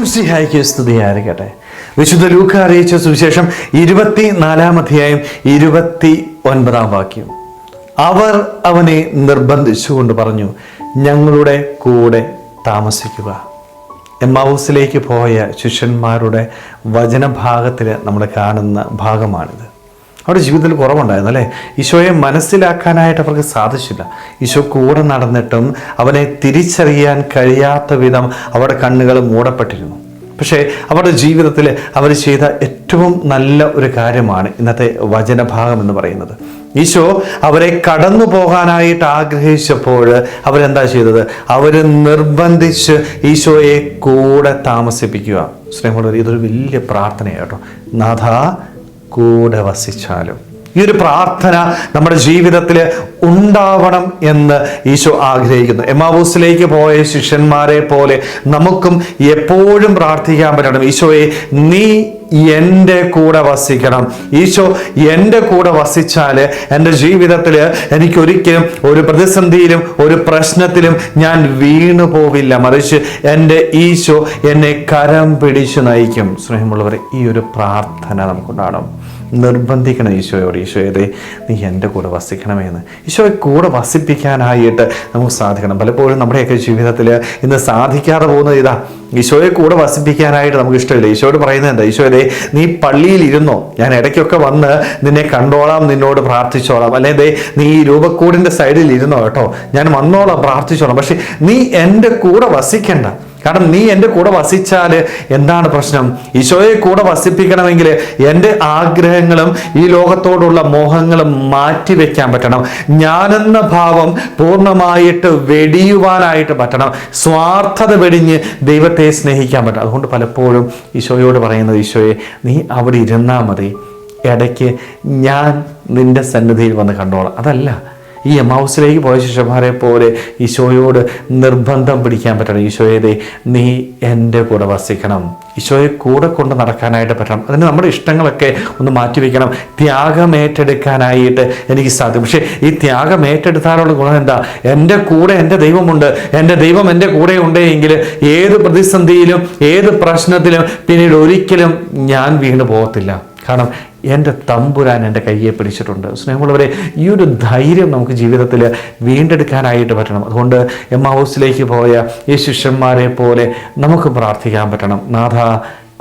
ഈശ്വംസിഹായിക്ക് സ്തുതിയായിരിക്കട്ടെ വിശുദ്ധ ലൂക്ക അറിയിച്ച സുവിശേഷം ഇരുപത്തി നാലാം അധ്യായം ഇരുപത്തി ഒൻപതാം വാക്യം. അവർ അവനെ നിർബന്ധിച്ചുകൊണ്ട് പറഞ്ഞു ഞങ്ങളുടെ കൂടെ താമസിക്കുക. എമ്മാവൂസിലേക്ക് പോയ ശിഷ്യന്മാരുടെ വചനഭാഗത്തിൽ നമ്മൾ കാണുന്ന ഭാഗമാണിത്. അവരുടെ ജീവിതത്തിൽ കുറവുണ്ടായിരുന്നു അല്ലേ? ഈശോയെ മനസ്സിലാക്കാനായിട്ട് അവർക്ക് സാധിച്ചില്ല. ഈശോ കൂടെ നടന്നിട്ടും അവനെ തിരിച്ചറിയാൻ കഴിയാത്ത വിധം അവരുടെ കണ്ണുകൾ മൂടപ്പെട്ടിരുന്നു. പക്ഷേ അവരുടെ ജീവിതത്തിൽ അവർ ചെയ്ത ഏറ്റവും നല്ല ഒരു കാര്യമാണ് ഇന്നത്തെ വചനഭാഗം എന്ന് പറയുന്നത്. ഈശോ അവരെ കടന്നു പോകാനായിട്ട് ആഗ്രഹിച്ചപ്പോൾ അവരെന്താ ചെയ്തത്? അവർ നിർബന്ധിച്ച് ഈശോയെ കൂടെ താമസിപ്പിക്കുക. സ്നേഹമുള്ളവർ ഇതൊരു വലിയ പ്രാർത്ഥനയാണ് കേട്ടോ. നാഥ കൂടെ വസിച്ചാലും. ഈ ഒരു പ്രാർത്ഥന നമ്മുടെ ജീവിതത്തിൽ ഉണ്ടാവണം എന്ന് ഈശോ ആഗ്രഹിക്കുന്നു. എമാവൂസിലേക്ക് പോയ ശിഷ്യന്മാരെ പോലെ നമുക്കും എപ്പോഴും പ്രാർത്ഥിക്കാൻ പറ്റണം. ഈശോയെ നീ എന്റെ കൂടെ വസിക്കണം. ഈശോ എന്റെ കൂടെ വസിച്ചാൽ എന്റെ ജീവിതത്തിൽ എനിക്കൊരിക്കലും ഒരു പ്രതിസന്ധിയിലും ഒരു പ്രശ്നത്തിലും ഞാൻ വീണു പോവില്ല. മറിച്ച് എന്റെ ഈശോ എന്നെ കരം പിടിച്ചു നയിക്കും. സ്നേഹമുള്ളവർ ഈ ഒരു പ്രാർത്ഥന നമുക്കുണ്ടാകണം. നിർബന്ധിക്കണം ഈശോയോട്. ഈശോയെ നീ എന്റെ കൂടെ വസിക്കണമെന്ന് ഈശോയെ കൂടെ വസിപ്പിക്കാനായിട്ട് നമുക്ക് സാധിക്കണം. പലപ്പോഴും നമ്മുടെയൊക്കെ ജീവിതത്തിൽ ഇന്ന് സാധിക്കാതെ പോകുന്നത് ഇതാ ഈശോയെ കൂടെ വസിപ്പിക്കാനായിട്ട് നമുക്ക് ഇഷ്ടമില്ല ഈശോയോട് പറയുന്നത് എന്താ? ഈശോയെ നീ പള്ളിയിൽ ഇരുന്നോ ഞാൻ ഇടയ്ക്കൊക്കെ വന്ന് നിന്നെ കണ്ടോളാം നിന്നോട് പ്രാർത്ഥിച്ചോളാം. അല്ലെങ്കിൽ നീ ഈ രൂപക്കൂടിന്റെ സൈഡിൽ ഇരുന്നോ കേട്ടോ? ഞാൻ വന്നോളാം പ്രാർത്ഥിച്ചോളാം. പക്ഷെ നീ എന്റെ കൂടെ വസിക്കണ്ട. കാരണം നീ എന്റെ കൂടെ വസിച്ചാൽ എന്താണ് പ്രശ്നം? ഈശോയെ കൂടെ വസിപ്പിക്കണമെങ്കിൽ എന്റെ ആഗ്രഹങ്ങളും ഈ ലോകത്തോടുള്ള മോഹങ്ങളും മാറ്റി വെക്കാൻ പറ്റണം. ഞാനെന്ന ഭാവം പൂർണമായിട്ട് വെടിയുവാനായിട്ട് പറ്റണം. സ്വാർത്ഥത വെടിഞ്ഞ് ദൈവത്തെ സ്നേഹിക്കാൻ പറ്റണം. അതുകൊണ്ട് പലപ്പോഴും ഈശോയോട് പറയുന്നത് ഈശോയെ നീ അവിടെ ഇരുന്നാൽ മതി. ഇടയ്ക്ക് ഞാൻ നിന്റെ സന്നിധിയിൽ വന്ന് കണ്ടോളാം. അതല്ല. ഈ എമാവസിലേക്ക് പോയ ശിഷ്യന്മാരെ പോലെ ഈശോയോട് നിർബന്ധം പിടിക്കാൻ പറ്റണം. ഈശോയെ നീ എന്റെ കൂടെ വസിക്കണം. ഈശോയെ കൂടെ കൊണ്ട് നടക്കാനായിട്ട് പറ്റണം. അതിന് നമ്മുടെ ഇഷ്ടങ്ങളൊക്കെ ഒന്ന് മാറ്റിവെക്കണം. ത്യാഗം ഏറ്റെടുക്കാനായിട്ട് എനിക്ക് സാധിക്കും. പക്ഷേ ഈ ത്യാഗം ഏറ്റെടുത്താലുള്ള ഗുണം എന്താ? എന്റെ കൂടെ എന്റെ ദൈവമുണ്ട്. എന്റെ ദൈവം എന്റെ കൂടെ ഉണ്ടെങ്കിൽ ഏത് പ്രതിസന്ധിയിലും ഏത് പ്രശ്നത്തിലും പിന്നീട് ഒരിക്കലും ഞാൻ വീണ് പോകത്തില്ല. കാരണം എന്റെ തമ്പുരാൻ എന്റെ കയ്യെ പിടിച്ചിട്ടുണ്ട്. സ്നേഹമുള്ളവരെ ഈ ഒരു ധൈര്യം നമുക്ക് ജീവിതത്തിൽ വീണ്ടെടുക്കാനായിട്ട് പറ്റണം. അതുകൊണ്ട് എം ഹൗസിലേക്ക് പോയ ഈ ശിഷ്യന്മാരെ പോലെ നമുക്ക് പ്രാർത്ഥിക്കാൻ പറ്റണം. നാഥ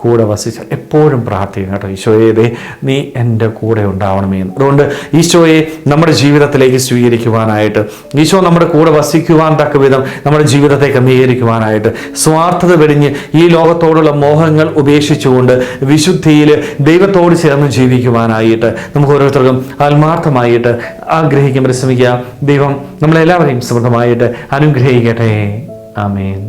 കൂടെ വസിച്ച് എപ്പോഴും പ്രാർത്ഥിക്കുന്നു കേട്ടോ. ഈശോയെ നീ എന്റെ കൂടെ ഉണ്ടാവണമേ എന്ന്. അതുകൊണ്ട് ഈശോയെ നമ്മുടെ ജീവിതത്തിലേക്ക് സ്വീകരിക്കുവാനായിട്ട് ഈശോ നമ്മുടെ കൂടെ വസിക്കുവാൻ തക്ക വിധം നമ്മുടെ ജീവിതത്തെ ക്രമീകരിക്കുവാനായിട്ട് സ്വാർത്ഥത വെടിഞ്ഞ് ഈ ലോകത്തോടുള്ള മോഹങ്ങൾ ഉപേക്ഷിച്ചുകൊണ്ട് വിശുദ്ധിയിൽ ദൈവത്തോട് ചേർന്ന് ജീവിക്കുവാനായിട്ട് നമുക്ക് ഓരോരുത്തർക്കും ആത്മാർത്ഥമായിട്ട് ആഗ്രഹിക്കാൻ പരിശ്രമിക്കുക. ദൈവം നമ്മളെല്ലാവരെയും സമൃദ്ധമായിട്ട് അനുഗ്രഹിക്കട്ടെ. ആമേൻ.